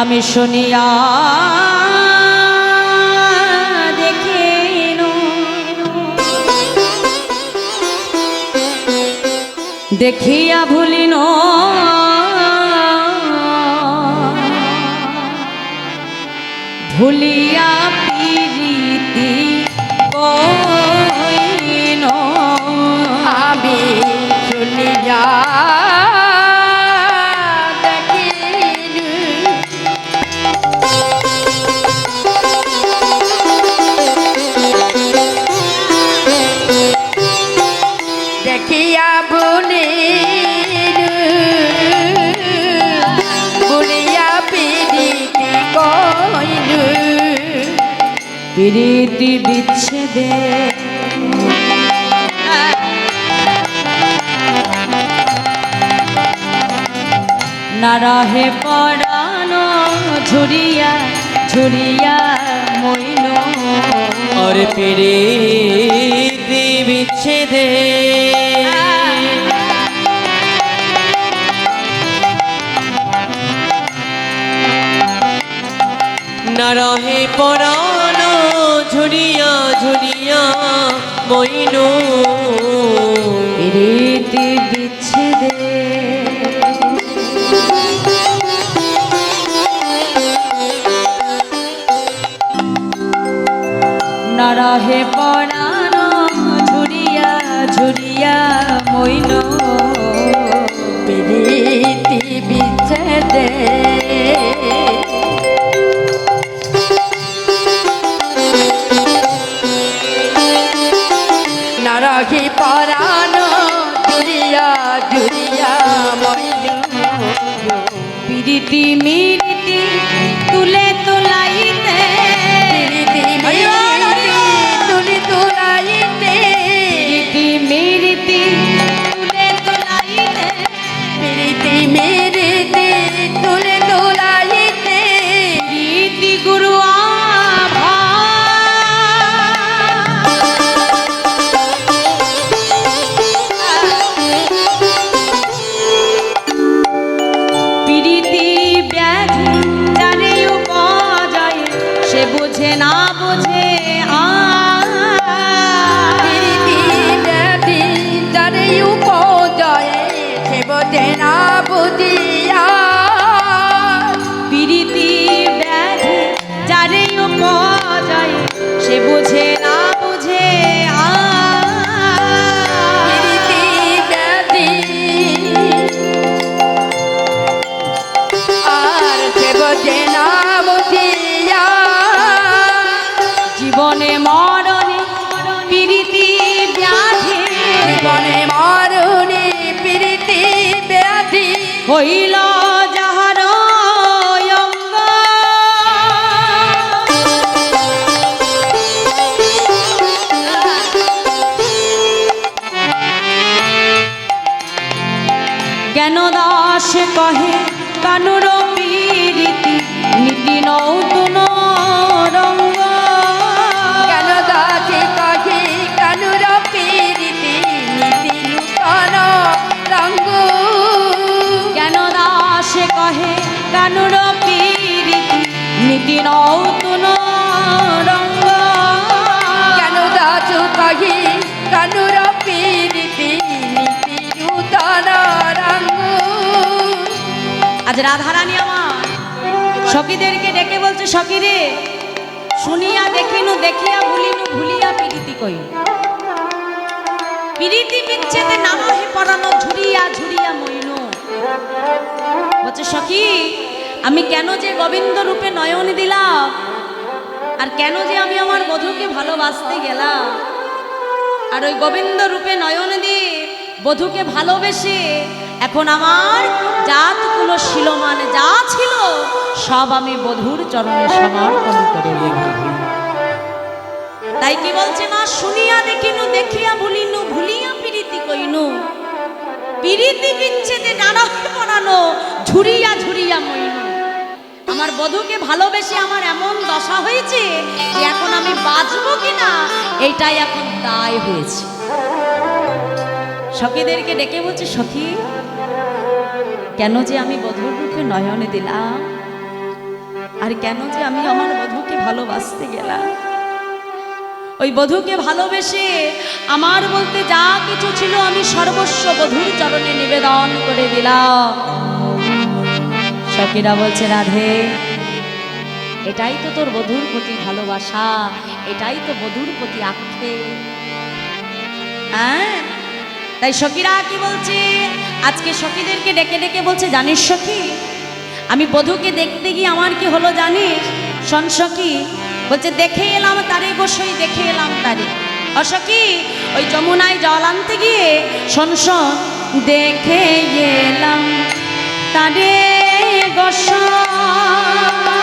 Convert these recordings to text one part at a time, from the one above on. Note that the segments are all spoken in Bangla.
আমি শুনিয়া দেখিনু। দেখিয়া ভুলিন। ভুলিয়া পিরিতি কইন প্রীতি বিচ্ছেদে নারহে পরাণ ঝুরিয়া ঝুরিয়া মইন আর প্রীতি বিচ্ছেদে নারহে পরাণ ঝুরিয়া ঝুরিয়া মইনু। রীতি বিচ্ছেদে रीती मी रीती तुले সে বুঝিয়া। প্রীতি ব্যাধি যারে উপজয় সে বুঝে না বুঝে আ ব্যাধি আর সে বোঝে না বুঝিয়া। জীবনে মরণে প্রীতি ব্যাধি জীবনে হইল আজ রাধারানী আমার। সখীদেরকে ডেকে বলছে সখী রে শুনিয়া দেখিনু, দেখিয়া ভুলিনু, ভুলিয়া পিরিতি কই পিরিতি বিচ্ছেদে নামহে পরানো ঝুরিয়া ঝুরিয়া মইনু। বলছে, সখী, আমি কেন যে গোবিন্দ রূপে নয়ন দিলাম, আর কেন যে আমি আমার বধূকে ভালোবাসতে গেলাম, আর ওই গোবিন্দ রূপে নয়ন দিয়ে বধূকে ভালোবেসে এখন আমার জাতগুলো ছিল শিলমান যা ছিল, সব আমি বধূর চরণে সমর্পণ করে তাই কি বলছে মা? শুনিয়া দেখিনু, দেখিয়া ভুলিনু, ভুলিয়া প্রীতি কইনু। প্রীতি বিচ্ছেদে নানা পড়ানো ঝুরিয়া ঝুরিয়া মইনু। আমার বধূকে ভালোবেসে আমার এমন দশা হয়েছে যে এখন আমি বাঁচবো কিনা এইটাই এখন দায় হয়েছে। সখীদেরকে ডেকে বলছে, সখী কেন যে আমি বধুর রূপে নয়নে দিলাম? আর কেন যে আমি আমার বধূকে ভালোবাসতে গেলাম? ওই বধূকে ভালোবেসে আমার বলতে যা কিছু ছিল আমি সর্বস্ব বধুর চরণে নিবেদন করে দিলাম। সখীরা বলছে, রাধে, এটাই তো তোর বধূর প্রতি ভালোবাসা, এটাই তো বধূর প্রতি আক্ষে হ্যাঁ? তাই সখীরা কি বলছে? আজকে সখীদেরকে ডেকে ডেকে বলছে, জানিস সখী, আমি বধূকে দেখতে গিয়ে আমার কি হলো জানিস? শোন সখী, বলছে, দেখে এলাম তারে গোসই দেখে এলাম তারে। অসখী ওই যমুনায় জল আনতে গিয়ে, শোন দেখে এলাম তারে গোসই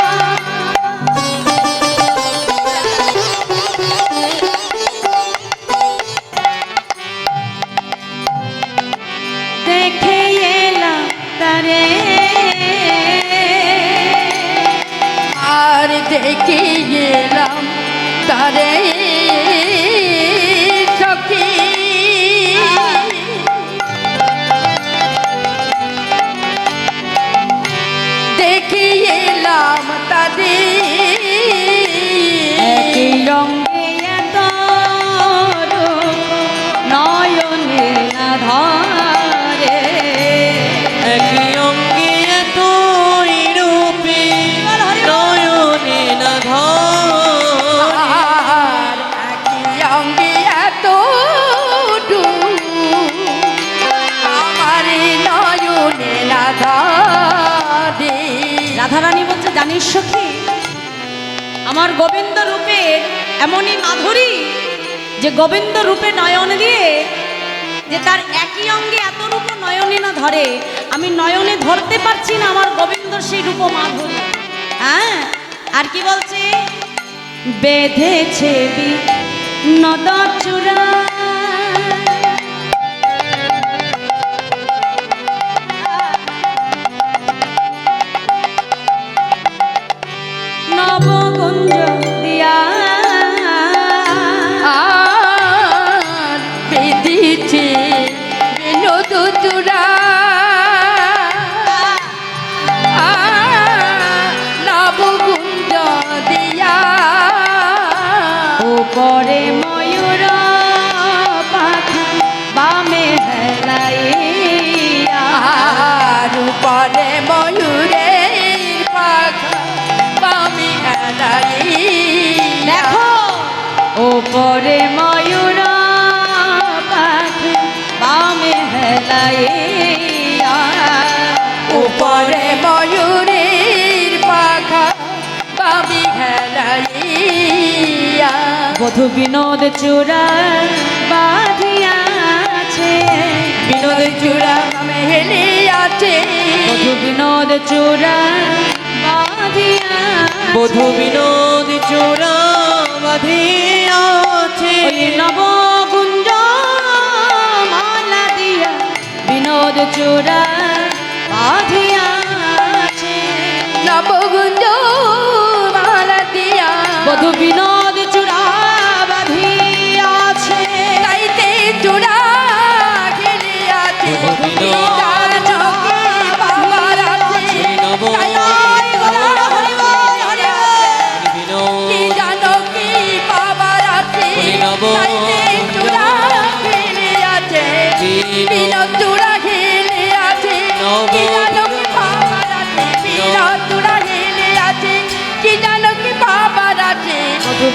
তারে আর দেখে গেলাম তারে সখী। দেখে এলাম তারে রঙে ধরে একই অঙ্গে এত রূপে নয়নে না ধরে একই অঙ্গে এত আমার নয়নে রাধারে রাধারানী বলছে জানিস সখী আমার গোবিন্দ রূপের এমনই মাধুরী যে গোবিন্দ রূপে নয়ন দিয়ে যে তার একই অঙ্গে এত রূপ নয়নে না ধরে, আমি নয়নে ধরতে পারছি না আমার গোবিন্দ সেই রূপ মাধুরী। হ্যাঁ? আর কি বলছে? বেঁধেছে নদ উপরে ময়ূর পাখা, বামে হেলাইয়া। উপরে ময়ূরের পাখা পামি হেলাইয়া। বধু বিনোদ চূড়া বাঁধিয়াছে। বিনোদ চূড়া মেহেলি আছে বধু বিনোদ চূড়া বাঁধিয়াছে। বধু বিনোদ চূড়া বাঁধিয়াছে। নবগুঞ্জ মালা দিয়া বধু বিনোদ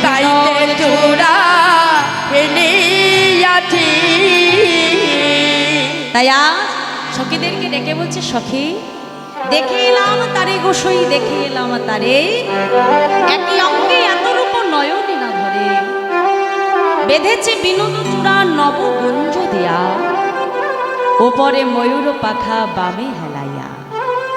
গাইতে চূড়া আছে তাই আজ সখীদেরকে ডেকে বলছে, সখী, দেখে এলাম তারে গোসই, দেখে এলাম তারে একই অঙ্গে এত রূপ নয়নে না ধরে। বেঁধেছে বিনোদ চূড়া নবগুঞ্জ দিয়া। ওপরে ময়ূর পাখা বামে